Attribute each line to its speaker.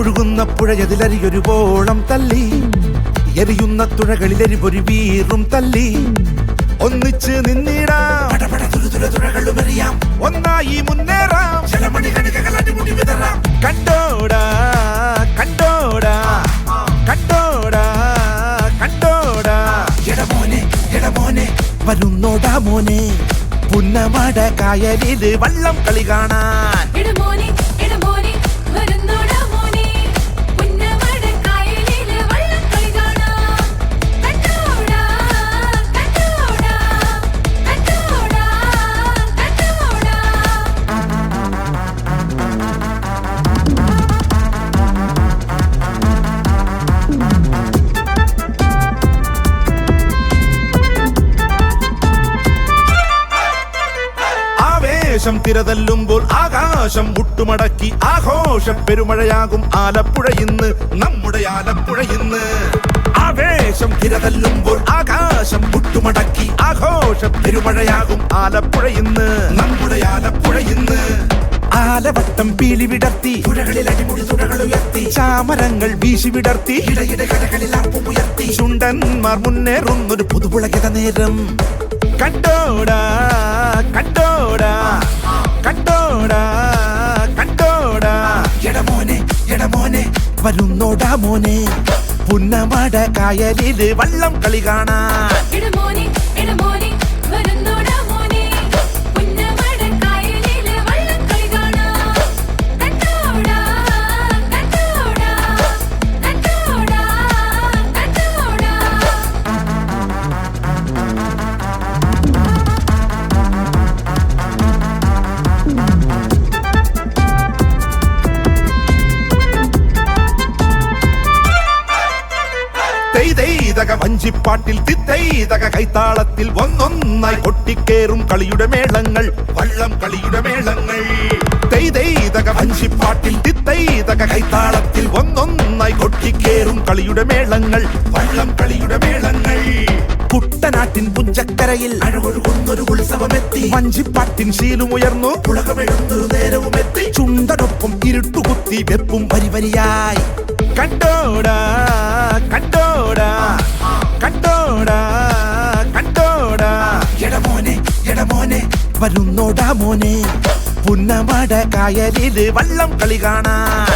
Speaker 1: ഒഴുകുന്ന പുഴയതിലരിയൊരു ബോളം തല്ലി എരിയുന്ന തുഴകളിലെരിപൊരു വീറും തല്ലി ഒന്നിച്ച് നിന്നിടാം. തുഴകളുമറിയാം. ഒന്നായി മുന്നേറാം. കണ്ടോടാ കണ്ടോടാ കണ്ടോടാ കണ്ടോടാ. ഇടമോനെ എടമോനെ വരുന്നോടാ മോനെ. പുന്നമട കായലിൽ വള്ളം കളി കാണാൻ.
Speaker 2: ഇടമോനെ ഇടമോനെ
Speaker 1: ആവേശം തിരതല്ലുമ്പോൾ ആകാശം മുട്ടുമടക്കി ആഘോഷ പെരുമഴയാകും ആലപ്പുഴ ഇന്ന് നമ്മുടെ ആലപ്പുഴ ഇന്ന്. ആവേശം തിരതല്ലുമ്പോൾ ആകാശം മുട്ടുമടക്കി ആഘോഷ പെരുമഴയാകും ആലപ്പുഴ ഇന്ന് നമ്മുടെ ആലപ്പുഴ ഇന്ന്. ആലവട്ടം പീലി വിടർത്തി പുഴകളിൽ അടിമുടി തുഴകൾ ഉയർത്തി ചാമരങ്ങൾ വീശി വിടർത്തി ഇടയിടെ കടകളിൽ ഉയർത്തി. ചുണ്ടന്മാർ മുന്നേറുന്നൊരു പുതുപുളകിത നേരം. കണ്ടോടാ കണ്ടോടാ കണ്ടോടാ കണ്ടോടാ എടമോനെ എടമോനെ വരുന്നോടാ മോനെ പുന്നമട കായലിൽ വള്ളം കളി കാണാൻ തെയ്തെയ്തക വഞ്ചിപ്പാട്ടിൽ തിത്തൈതക കൈത്താളത്തിൽ ഒന്നൊന്നായി കൊട്ടിക്കേറും കളിയുടെ മേളങ്ങൾ വള്ളം കളിയുടെ മേളങ്ങൾ. തെയ്തെയ്തക വഞ്ചിപ്പാട്ടിൽ തിത്തൈതക കൈത്താളത്തിൽ ഒന്നൊന്നായി കൊട്ടിക്കേറും കളിയുടെ മേളങ്ങൾ വള്ളം കളിയുടെ മേളങ്ങൾ. കുട്ടനാട്ടിൻ പുഞ്ചക്കരയിൽ അഴകൊഴുകുന്നൊരു ഉത്സവമെത്തി. വഞ്ചിപ്പാട്ടിൻ ശീലുമുയർന്നു പുളകമെഴുന്നൊരു നേരവും എത്തി ചുണ്ടനൊപ്പം ഇരുട്ടുകുത്തി വെപ്പും വരി വരിയായി കണ്ടോടാ കണ്ടോടാ. വരുന്നോടാ മോനെ. പുന്നമട കായലിൽ വള്ളം കളി കാണാൻ.